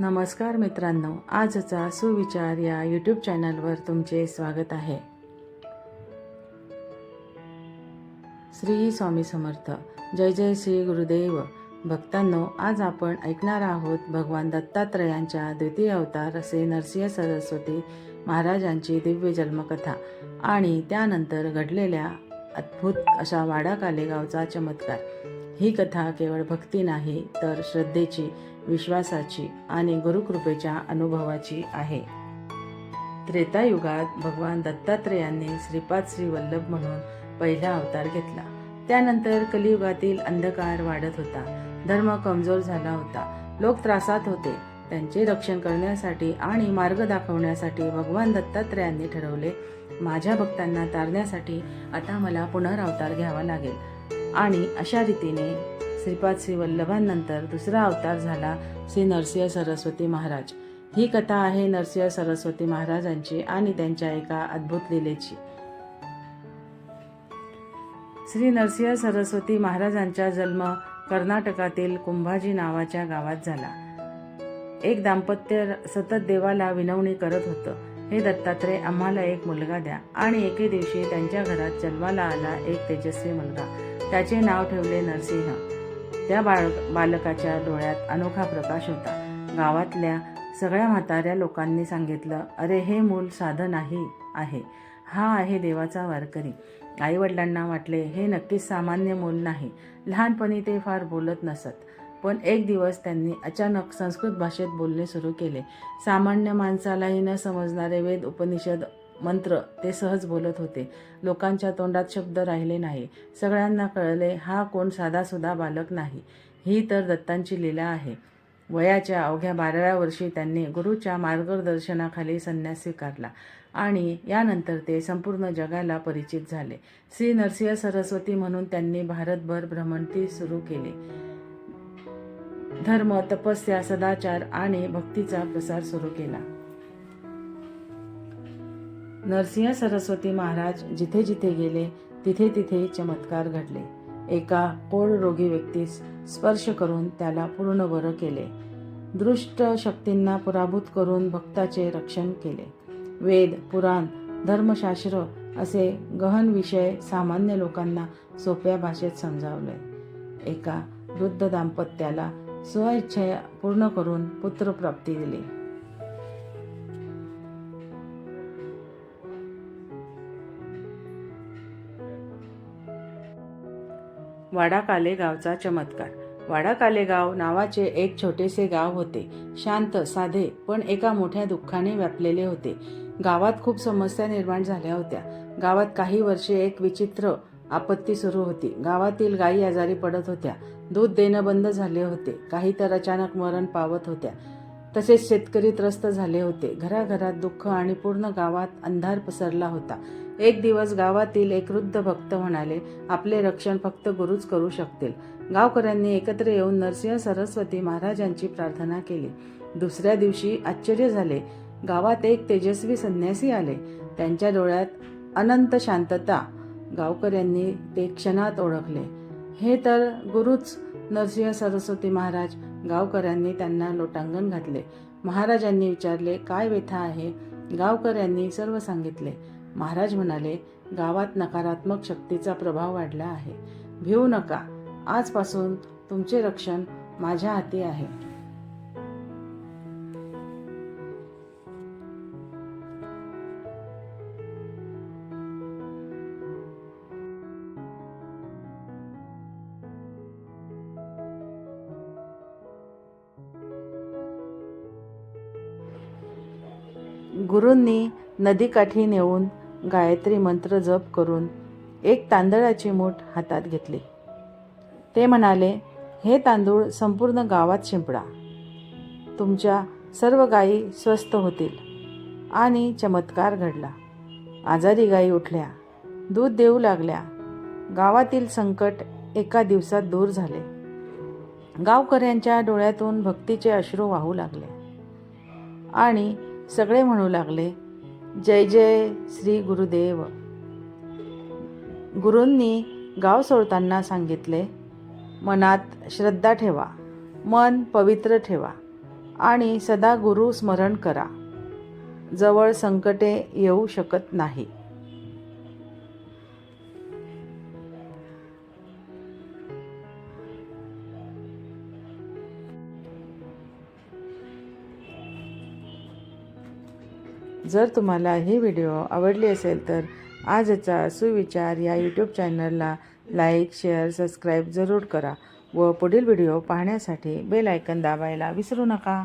नमस्कार मित्रांनो आजचा सुविचार या यूट्यूब चॅनलवर तुमचे स्वागत आहे. श्री स्वामी समर्थ. जय जय श्री गुरुदेव. भक्तांनो आज आपण ऐकणार आहोत भगवान दत्तात्रयांच्या द्वितीय अवतार असे नरसिंह सरस्वती महाराजांची दिव्य जन्मकथा आणि त्यानंतर घडलेल्या अद्भुत अशा वाडा कालेगावचा चमत्कार. ही कथा केवळ भक्ती नाही तर श्रद्धेची विश्वासाची आणि गुरुकृपेच्या अनुभवाची आहे. त्रेतायुगात भगवान दत्तात्रेयांनी श्रीपाद श्री वल्लभ म्हणून पहिला अवतार घेतला. त्यानंतर कलियुगातील अंधकार वाढत होता. धर्म कमजोर झाला होता. लोक त्रासात होते. त्यांचे रक्षण करण्यासाठी आणि मार्ग दाखवण्यासाठी भगवान दत्तात्रेयांनी ठरवले माझ्या भक्तांना तारण्यासाठी आता मला पुनरावतार घ्यावा लागेल. आणि अशा रीतीने श्रीपाद श्री वल्लभांनंतर दुसरा अवतार झाला श्री नरसिंह सरस्वती महाराज. ही कथा आहे नरसिंह सरस्वती महाराजांची आणि त्यांच्या एका अद्भुत लिलेची. श्री नरसिंह सरस्वती महाराजांचा जन्म कर्नाटकातील कुंभाजी नावाच्या गावात झाला. एक दाम्पत्य सतत देवाला विनवणी करत होतं. हे दत्तात्रय आम्हाला एक मुलगा द्या आणि एके दिवशी त्यांच्या घरात जन्माला आला एक तेजस्वी मुलगा. त्याचे नाव ठेवले नरसिंह. त्या बाळ बालकाच्या डोळ्यात अनोखा प्रकाश होता. गावातल्या सगळ्या म्हाताऱ्या लोकांनी सांगितलं अरे हे मूल साधं नाही आहे. हा आहे देवाचा वारकरी. आईवडिलांना वाटले हे नक्कीच सामान्य मूल नाही. लहानपणी ते फार बोलत नसत. पण एक दिवस त्यांनी अचानक संस्कृत भाषेत बोलणे सुरू केले. सामान्य माणसालाही न समजणारे वेद उपनिषद मंत्र ते सहज बोलत होते. लोकांच्या तोंडात शब्द राहिले नाही. सगळ्यांना कळले हा कोण साधासुधा बालक नाही. ही तर दत्तांची लीला आहे. वयाच्या अवघ्या बाराव्या वर्षी त्यांनी गुरुच्या मार्गदर्शनाखाली संन्यास स्वीकारला आणि यानंतर ते संपूर्ण जगाला परिचित झाले. श्री नरसिंह सरस्वती म्हणून त्यांनी भारतभर भ्रमंती सुरू केली. धर्म तपस्या सदाचार आणि भक्तीचा प्रसार सुरू केला. नरसिंह सरस्वती महाराज जिथे जिथे गेले तिथे तिथे चमत्कार घडले. एका रोगी व्यक्तीस स्पर्श करून त्याला पूर्ण बरं केले. दृष्ट शक्तींना पराभूत करून भक्ताचे रक्षण केले. वेद पुराण धर्मशास्त्र असे गहन विषय सामान्य लोकांना सोप्या भाषेत समजावले. एका वृद्ध दाम्पत्याला स्वइच्छा पूर्ण करून पुत्रप्राप्ती दिली. वाडा कालेगावचा चमत्कार. वाडा कालेगाव नावाचे एक छोटेसे गाव होते. शांत साधे पण एका मोठ्या दुःखाने व्यापलेले होते. गावात खूप समस्या निर्माण झाल्या होत्या. गावात काही वर्षे एक विचित्र आपत्ती सुरू होती. गावातील गायी आजारी पडत होत्या. दूध देणं बंद झाले होते. काही तर अचानक मरण पावत होत्या. तसेच शेतकरी त्रस्त झाले होते. घराघरात दुःख आणि पूर्ण गावात अंधार पसरला होता. एक दिवस गावातील एक वृद्ध भक्त म्हणाले आपले रक्षण फक्त गुरुच करू शकतील. गावकऱ्यांनी एकत्र येऊन नरसिंह सरस्वती महाराजांची प्रार्थना केली. दुसऱ्या दिवशी आश्चर्य झाले. गावात एक तेजस्वी संन्यासी आले. त्यांच्या डोळ्यात अनंत शांतता. गावकऱ्यांनी ते क्षणात ओळखले. हे तर गुरुच नरसिंह सरस्वती महाराज. गावकऱ्यांनी त्यांना लोटांगण घातले. महाराजांनी विचारले काय व्यथा आहे? गावकऱ्यांनी सर्व सांगितले. महाराज म्हणाले गावात नकारात्मक शक्तीचा प्रभाव वाढला आहे. भिवू नका. आजपासून तुमचे रक्षण माझ्या हाती आहे. गुरूंनी नदीकाठी नेऊन गायत्री मंत्र जप करून एक तांदळाची मूठ हातात घेतली. ते म्हणाले हे तांदूळ संपूर्ण गावात शिंपडा. तुमच्या सर्व गायी स्वस्थ होतील. आणि चमत्कार घडला. आजारी गायी उठल्या दूध देऊ लागल्या. गावातील संकट एका दिवसात दूर झाले. गावकऱ्यांच्या डोळ्यातून भक्तीचे अश्रू वाहू लागले. आणि सगळे म्हणू लागले जय जय श्री गुरुदेव. गुरूंनी गाव सोडताना सांगितले मनात श्रद्धा ठेवा मन पवित्र ठेवा आणि सदा गुरु स्मरण करा. जवळ संकटे येऊ शकत नाही. जर तुम्हाला ही व्हिडिओ आवडली असेल तर आजचा सुविचार या यूट्यूब चॅनलला लाईक शेअर सबस्क्राईब जरूर करा व पुढील व्हिडिओ पाहण्यासाठी बेल आयकन दाबायला विसरू नका.